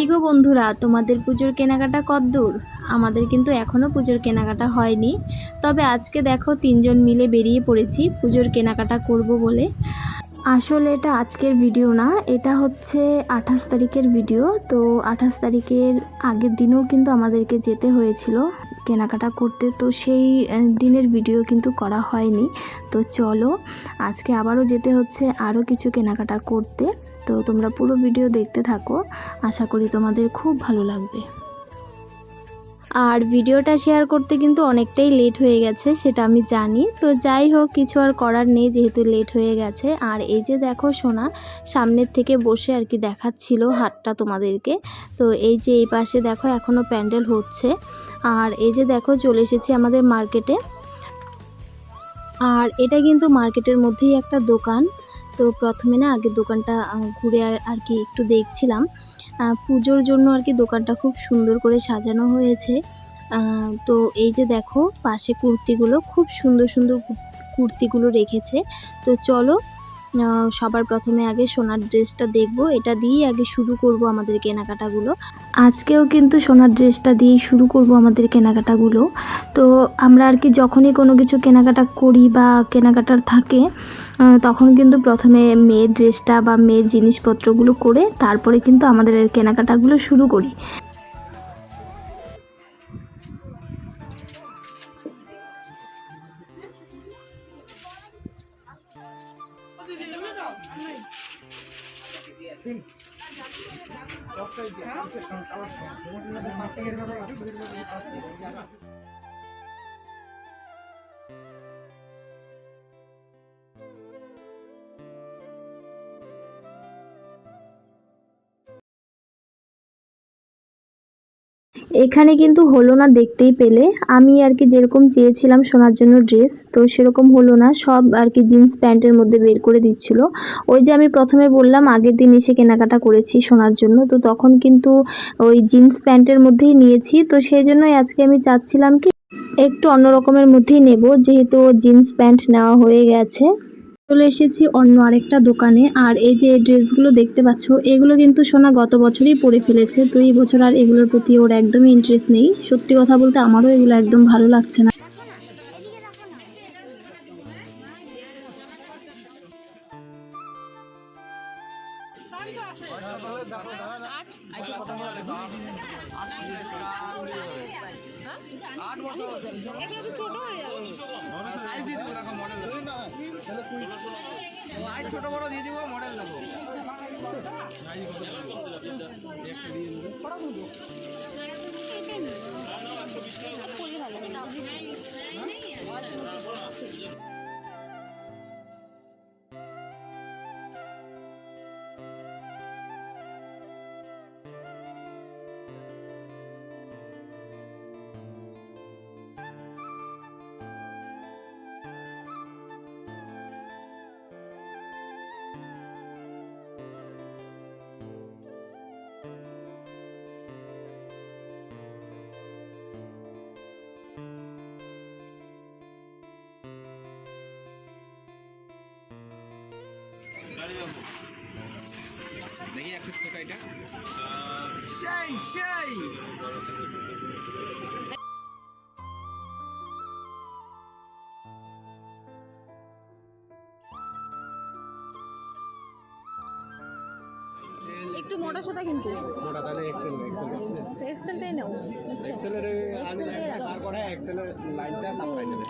কী গো বন্ধুরা, তোমাদের পুজোর কেনাকাটা কদ্দূর আমাদের কিন্তু এখনও পুজোর কেনাকাটা হয়নি। তবে আজকে দেখো তিনজন মিলে বেরিয়ে পড়েছি পুজোর কেনাকাটা করব বলে। আসলে এটা আজকের ভিডিও না, এটা হচ্ছে আঠাশ তারিখের ভিডিও। তো আঠাশ তারিখের আগের দিনেও কিন্তু আমাদেরকে যেতে হয়েছিল কেনাকাটা করতে। তো সেই দিনের ভিডিও কিন্তু করা হয়নি। তো চলো, আজকে আবারও যেতে হচ্ছে আরও কিছু কেনাকাটা করতে। তো তোমরা পুরো ভিডিও দেখতে থাকো। আশা করি তোমাদের খুব ভালো লাগবে। আর ভিডিওটা শেয়ার করতে কিন্তু অনেকটাই লেট হয়ে গেছে, সেটা আমি জানি। তো যাই হোক, কিছু আর করার নেই, যেহেতু লেট হয়ে গেছে। আর এই যে দেখো সোনা, সামনের থেকে বসে আর কি দেখাচ্ছিল হাটটা তোমাদেরকে। তো এই যে এই পাশে দেখো এখনও প্যান্ডেল হচ্ছে। আর এই যে দেখো, চলে এসেছি আমাদের মার্কেটে আর এটা কিন্তু মার্কেটের মধ্যেই একটা দোকান। তো প্রথমে না আগে দোকানটা ঘুরে আর- কি একটু দেখছিলাম। পুজোর জন্য আর কি দোকানটা খুব সুন্দর করে সাজানো হয়েছে। তো এই যে দেখো, পাশে কুর্তিগুলো খুব সুন্দর সুন্দর কুর্তিগুলো রেখেছে। তো চলো সবার প্রথমে আগে সোনার ড্রেসটা দেখব। এটা দিয়েই আগে শুরু করব আমাদের কেনাকাটাগুলো। আজকেও কিন্তু সোনার ড্রেসটা দিয়েই শুরু করব আমাদের কেনাকাটাগুলো। তো আমরা আর কি যখনই কোনো কিছু কেনাকাটা করি বা কেনাকাটার থাকে তখন কিন্তু প্রথমে মেয়ের ড্রেসটা বা মেয়ের জিনিসপত্রগুলো করে তারপরে কিন্তু আমাদের কেনাকাটাগুলো শুরু করি। এখানে কিন্তু হলো না দেখতেই পেলে। আমি আর কি যেরকম চেয়েছিলাম সোনার জন্য ড্রেস তো সেরকম হলো না। সব আর কি জিন্স প্যান্টের মধ্যে বের করে দিচ্ছিল। ওই যে আমি প্রথমে বললাম, আগের দিন এসে কেনাকাটা করেছি সোনার জন্য। তো তখন কিন্তু ওই জিন্স প্যান্টের মধ্যেই নিয়েছি। তো সেই জন্যই আজকে আমি চাচ্ছিলাম কি, একটু অন্য রকমের মধ্যেই নেব। যেহেতু জিন্স প্যান্ট নেওয়া হয়ে গেছে। চলে এসেছি অন্য আরেকটা দোকানে। আর এই যে ড্রেসগুলো দেখতে পাচ্ছ, এগুলো কিন্তু সোনা গত বছরই পরে ফেলেছে। তো এই বছর আর এগুলোর প্রতি ওর একদমই ইন্টারেস্ট নেই। সত্যি কথা বলতে আমারও এগুলো একদম ভালো লাগছে না। ছোট বড় দিয়ে দিব মডেল দেবো দেখি একটু ছোট এটা? সেই সেই। একটু মোটা সোটা কিন্তু। মোটা তাহলে এক্সেল এক্সেল এক্সেলটাই নাও। এক্সেলের আগে তারপরে এক্সেলের লাইনটা পাই নেবে।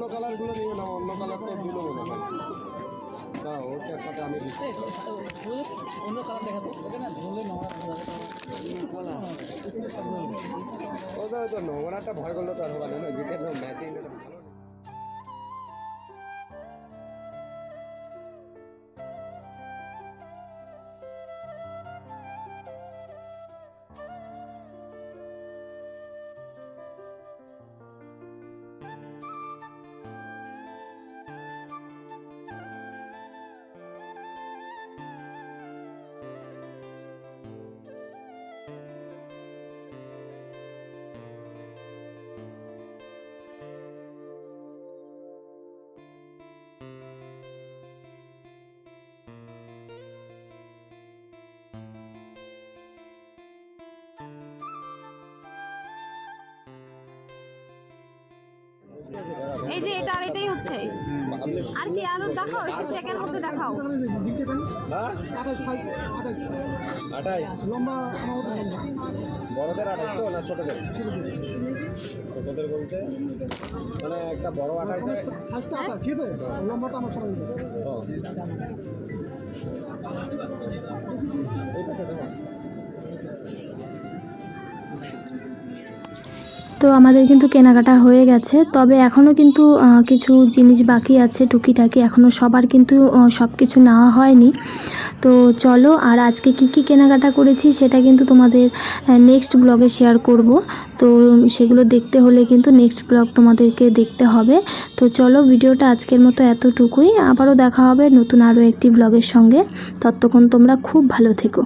অন্য কালারগুলো নিয়ে নাও অন্য কালার তো দিল মনে হয় না ওটার সাথে আমি দিচ্ছি। অন্য কালার দেখাবো ওকে না? নোংরা নোংরাটা ভয় করলে তো আর হবে না যেটা ম্যাচিং এই যে এটা আর এটাই হচ্ছে। আর কি আরও দেখাও এসব চেকের মধ্যে দেখাও। হ্যাঁ আঠাইশ। লম্বা বড়দের আঠাইশ তো না ছোটদের? ছোটদের বলতে মানে একটা বড় আঠাইশ সাইজটা আঠাশ ঠিক আছে? লম্বাটা আমার সবাই এই পাশে দেখো। তো আমাদের কিন্তু কেনাকাটা হয়ে গেছে। তবে এখনও কিন্তু কিছু জিনিস বাকি আছে টুকিটাকি। এখনও সবার কিন্তু সব কিছু নেওয়া হয়নি। তো চলো, আর আজকে কি কি কেনাকাটা করেছি সেটা কিন্তু তোমাদের নেক্সট ব্লগে শেয়ার করব। তো সেগুলো দেখতে হলে কিন্তু নেক্সট ব্লগ তোমাদেরকে দেখতে হবে। তো চলো, ভিডিওটা আজকের মতো এতটুকুই। আবারও দেখা হবে নতুন আরও একটি ব্লগের সঙ্গে। ততক্ষণ তোমরা খুব ভালো থেকো।